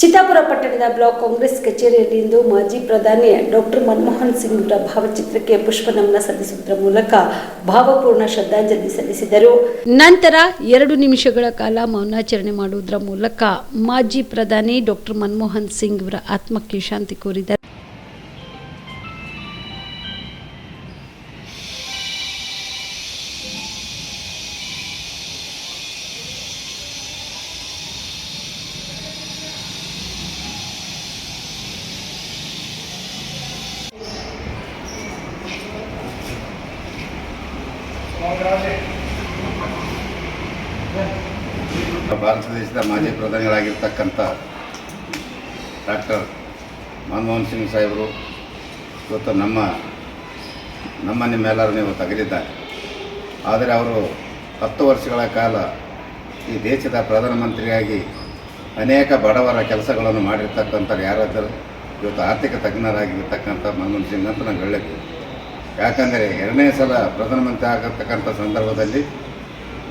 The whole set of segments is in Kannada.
ಚಿತ್ತಾಪುರ ಪಟ್ಟಣದ ಬ್ಲಾಕ್ ಕಾಂಗ್ರೆಸ್ ಕಚೇರಿಯಲ್ಲಿ ಇಂದು ಮಾಜಿ ಪ್ರಧಾನಿ ಡಾಕ್ಟರ್ ಮನಮೋಹನ್ ಸಿಂಗ್ ಅವರ ಭಾವಚಿತ್ರಕ್ಕೆ ಪುಷ್ಪ ನಮನ ಸಲ್ಲಿಸುವುದರ ಮೂಲಕ ಭಾವಪೂರ್ಣ ಶ್ರದ್ಧಾಂಜಲಿ ಸಲ್ಲಿಸಿದರು. ನಂತರ ಎರಡು ನಿಮಿಷಗಳ ಕಾಲ ಮೌನಾಚರಣೆ ಮಾಡುವುದರ ಮೂಲಕ ಮಾಜಿ ಪ್ರಧಾನಿ ಡಾಕ್ಟರ್ ಮನಮೋಹನ್ ಸಿಂಗ್ ಅವರ ಆತ್ಮಕ್ಕೆ ಶಾಂತಿ ಕೋರಿದರು. ಭಾರತ ದೇಶದ ಮಾಜಿ ಪ್ರಧಾನಿಗಳಾಗಿರ್ತಕ್ಕಂಥ ಡಾಕ್ಟರ್ ಮನಮೋಹನ್ ಸಿಂಗ್ ಸಾಹೇಬರು ಇವತ್ತು ನಮ್ಮ ನಮ್ಮ ನಿಮ್ಮೆಲ್ಲರನ್ನು ನೀವು ಅಗಲಿದ್ದಾರೆ ಆದರೆ ಅವರು ಹತ್ತು ವರ್ಷಗಳ ಕಾಲ ಈ ದೇಶದ ಪ್ರಧಾನಮಂತ್ರಿಯಾಗಿ ಅನೇಕ ಬಡವರ ಕೆಲಸಗಳನ್ನು ಮಾಡಿರ್ತಕ್ಕಂಥವ್ರು ಯಾರಾದರೂ ಇವತ್ತು ಆರ್ಥಿಕ ತಜ್ಞರಾಗಿರ್ತಕ್ಕಂಥ ಮನಮೋಹನ್ ಸಿಂಗ್ ಅಂತ ನಂಗೆ ಹೇಳಬೇಕು ಯಾಕಂದರೆ ಎರಡನೇ ಸಲ ಪ್ರಧಾನಮಂತ್ರಿ ಆಗಿರ್ತಕ್ಕಂಥ ಸಂದರ್ಭದಲ್ಲಿ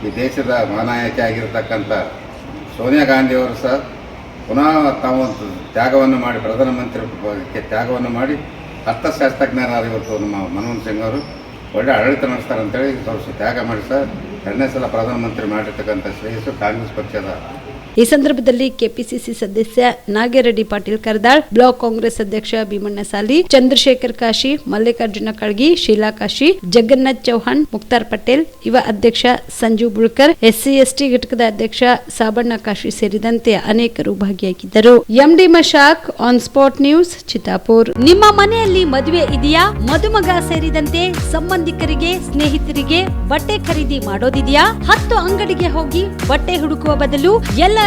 ಈ ದೇಶದ ಮಹಾನಾಯಕಿ ಆಗಿರತಕ್ಕಂಥ ಸೋನಿಯಾ ಗಾಂಧಿಯವರು ಸಹ ಪುನಃ ತಾವು ತ್ಯಾಗವನ್ನು ಮಾಡಿ ಪ್ರಧಾನಮಂತ್ರಿ ತ್ಯಾಗವನ್ನು ಮಾಡಿ ಅರ್ಥಶಾಸ್ತ್ರಜ್ಞರಾದ ಇವತ್ತು ನಮ್ಮ ಮನಮೋಹನ್ ಸಿಂಗ್ ಅವರು ಒಳ್ಳೆ ಆಡಳಿತ ನಡೆಸ್ತಾರೆ ಅಂತೇಳಿ ಸ್ವಲ್ಪ ತ್ಯಾಗ ಮಾಡಿ ಸರ್ ಎರಡನೇ ಸಲ ಪ್ರಧಾನಮಂತ್ರಿ ಮಾಡಿರ್ತಕ್ಕಂಥ ಶ್ರೇಯಸ್ಸು ಕಾಂಗ್ರೆಸ್ ಪಕ್ಷದ ಈ ಸಂದರ್ಭದಲ್ಲಿ ಕೆಪಿಸಿಸಿ ಸದಸ್ಯ ನಾಗೇರೆಡ್ಡಿ ಪಾಟೀಲ್ ಕರ್ದಾಳ್, ಬ್ಲಾಕ್ ಕಾಂಗ್ರೆಸ್ ಅಧ್ಯಕ್ಷ ಭೀಮಣ್ಣ ಸಾಲಿ, ಚಂದ್ರಶೇಖರ್ ಕಾಶಿ, ಮಲ್ಲಿಕಾರ್ಜುನ ಕಳ್ಗಿ ಶೀಲಾ ಕಾಶಿ, ಜಗನ್ನಾಥ್ ಚೌಹಾಣ್, ಮುಕ್ತಾರ್ ಪಟೇಲ್, ಯುವ ಅಧ್ಯಕ್ಷ ಸಂಜು ಬುಳ್ಕರ್, ಎಸ್ಸಿ, ಎಸ್ಟಿ ಘಟಕದ ಅಧ್ಯಕ್ಷ ಸಾಬಣ್ಣ ಕಾಶಿ ಸೇರಿದಂತೆ ಅನೇಕರು ಭಾಗಿಯಾಗಿದ್ದರು. MD Mashak, on spot news, Chittapur. ನಿಮ್ಮ ಮನೆಯಲ್ಲಿ ಮದುವೆ ಇದೆಯಾ? ಮದುಮಗ ಸೇರಿದಂತೆ ಸಂಬಂಧಿಕರಿಗೆ, ಸ್ನೇಹಿತರಿಗೆ ಬಟ್ಟೆ ಖರೀದಿ ಮಾಡೋದಿದೆಯಾ? ಹತ್ತು ಅಂಗಡಿಗೆ ಹೋಗಿ ಬಟ್ಟೆ ಹುಡುಕುವ ಬದಲು ಎಲ್ಲಾ